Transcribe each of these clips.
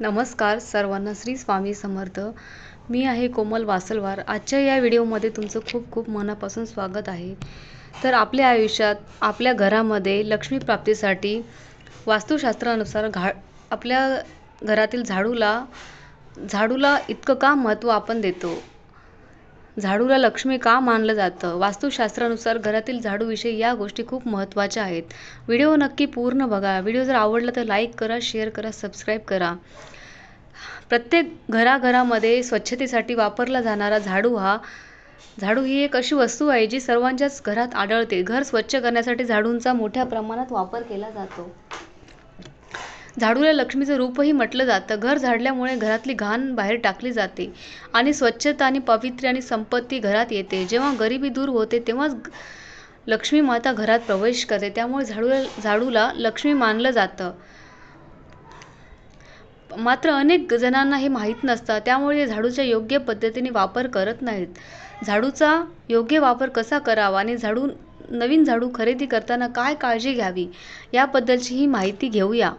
नमस्कार सर्वांना श्री स्वामी समर्थ. मी आहे कोमल वासलवार. आजच्या या व्हिडिओमध्ये तुमचं खूप खूप मनापासून स्वागत आहे. तर आपल्या आयुष्यात आपल्या घरामध्ये लक्ष्मी प्राप्तीसाठी वास्तुशास्त्रानुसार घा आपल्या घरातील झाडूला झाडूला इतकं का महत्त्व आपण देतो? झाडूला लक्ष्मी का मानलं जातं? वास्तुशास्त्रानुसार घरातील झाडूविषयी या गोष्टी खूप महत्त्वाच्या आहेत. व्हिडिओ नक्की पूर्ण बघा. व्हिडिओ जर आवडला तर लाईक करा शेअर करा सबस्क्राईब करा. प्रत्येक घराघरामध्ये स्वच्छतेसाठी वापरला जाणारा झाडू हा झाडू ही एक अशी वस्तू आहे जी सर्वांच्याच घरात आढळते. घर स्वच्छ करण्यासाठी झाडूंचा मोठ्या प्रमाणात वापर केला जातो. झाडूला लक्ष्मीचं रूपही म्हटलं जातं. घर झाडल्यामुळे घरातली घाण बाहेर टाकली जाते आणि स्वच्छता आणि पवित्र आणि संपत्ती घरात येते. जेव्हा गरिबी दूर होते तेव्हाच लक्ष्मी माता घरात प्रवेश करते. त्यामुळे झाडूला झाडूला लक्ष्मी मानलं जातं. मात्र अनेक जणांना हे माहीत नसतं. त्यामुळे झाडूच्या योग्य पद्धतीने वापर करत नाहीत. झाडूचा योग्य वापर कसा करावा आणि झाडू नवीन झाडू खरेदी करताना काय काळजी घ्यावी? याबद्दलची ही माहिती घेऊया.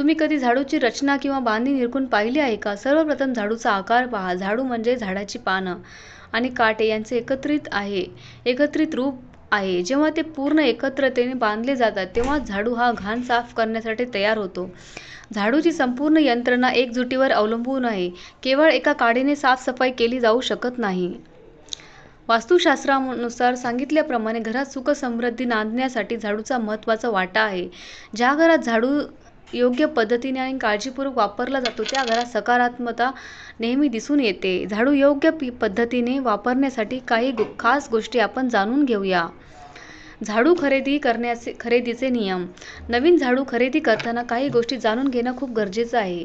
तुम्ही कधी झाडूची रचना किंवा बांधणी निरखून पाहिली आहे का? सर्वप्रथम झाडूचा आकार पहा. झाडू म्हणजे झाडाची पानं आणि काटे यांचे एकत्रित आहे. एकत्रित रूप आहे. जेव्हा ते पूर्ण एकत्रतेने बांधले जातात तेव्हा झाडू हा घाण साफ करण्यासाठी तयार होतो. झाडूची संपूर्ण यंत्रणा एकजुटीवर अवलंबून आहे. केवळ एका काडीने साफसफाई केली जाऊ शकत नाही. वास्तुशास्त्रानुसार सांगितल्याप्रमाणे घरात सुखसमृद्धी नांदण्यासाठी झाडूचा महत्त्वाचा वाटा आहे. ज्या घरात झाडू योग्य पद्धतीने आणि काळजीपूर्वक वापरला जातो. त्या घरात सकारात्मकता नेहमी दिसून येते. झाडू योग्य पद्धतीने वापरण्यासाठी काही गो खास गोष्टी आपण जाणून घेऊया. झाडू खरेदी करण्याचे खरेदीचे नियम. नवीन झाडू खरेदी करताना काही गोष्टी जाणून घेणं खूप गरजेचं आहे.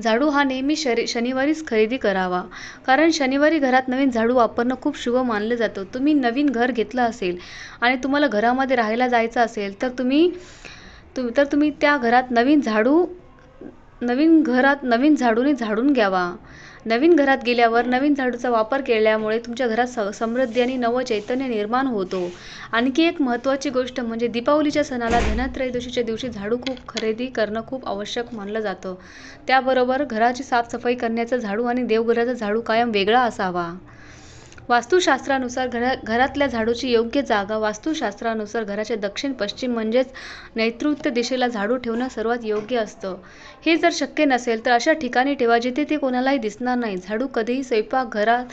झाडू हा नेहमी शरी शनिवारीच खरेदी करावा. कारण शनिवारी घरात नवीन झाडू वापरणं खूप शुभ मानलं जातं. तुम्ही नवीन घर घेतलं असेल आणि तुम्हाला घरामध्ये राहायला जायचं असेल तर तुम्ही तुम तर तुम्ही त्या घरात नवीन झाडू नवीन घरात नवीन झाडूने झाडून घ्यावा. नवीन घरात गेल्यावर नवीन झाडूचा वापर केल्यामुळे तुमच्या घरात स समृद्धी आणि नवं चैतन्य निर्माण होतो. आणखी एक महत्त्वाची गोष्ट म्हणजे दीपावलीच्या सणाला धनत्रयोदशीच्या दिवशी झाडू खूप खरेदी करणं खूप आवश्यक मानलं जातं. त्याबरोबर घराची साफसफाई करण्याचा झाडू आणि देवघराचा झाडू कायम वेगळा असावा. वास्तुशास्त्रानुसार घरा घरातल्या झाडूची योग्य जागा वास्तुशास्त्रानुसार घराच्या दक्षिण पश्चिम म्हणजेच नैऋत्य दिशेला झाडू ठेवणं सर्वात योग्य असतं. हे जर शक्य नसेल तर अशा ठिकाणी ठेवा जिथे ते कोणालाही दिसणार नाही. झाडू कधीही स्वयंपाकघरात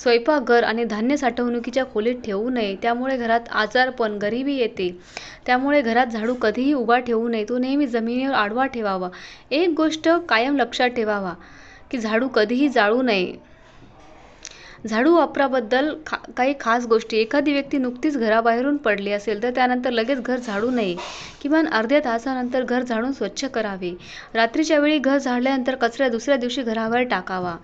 स्वयंपाकघर आणि धान्य साठवणुकीच्या खोलीत ठेवू नये. त्यामुळे घरात आजारपण गरिबी येते. त्यामुळे घरात झाडू कधीही उभा ठेवू नये. तो नेहमी जमिनीवर आडवा ठेवावा. एक गोष्ट कायम लक्षात ठेवावा की झाडू कधीही जाळू नये. झाडू वापराबद्दल खा काही खास गोष्टी. एखादी व्यक्ती नुकतीच घराबाहेरून पडली असेल तर त्यानंतर लगेच घर झाडू नये. किमान अर्ध्या तासानंतर घर झाडून स्वच्छ करावे. रात्रीच्या वेळी घर झाडल्यानंतर कचरा दुसऱ्या दिवशी घराबाहेर टाकावा.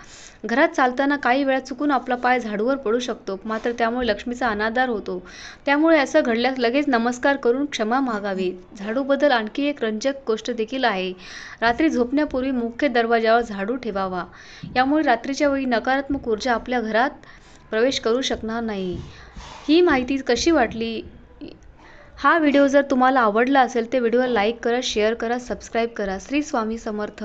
घरात चालताना काही वेळा चुकून आपला पाय झाडूवर पडू शकतो मात्र त्यामुळे लक्ष्मीचा अनादार होतो. त्यामुळे असं घडल्यास लगेच नमस्कार करून क्षमा मागावी. झाडूबद्दल आणखी एक रंजक गोष्ट देखील आहे. रात्री झोपण्यापूर्वी मुख्य दरवाजावर झाडू ठेवावा. यामुळे रात्रीच्या वेळी नकारात्मक ऊर्जा आपल्या घरात प्रवेश करू शकणार नाही. ही माहिती कशी वाटली? हा व्हिडिओ जर तुम्हाला आवडला असेल तर व्हिडिओला लाईक करा शेअर करा सबस्क्राईब करा. श्री स्वामी समर्थ.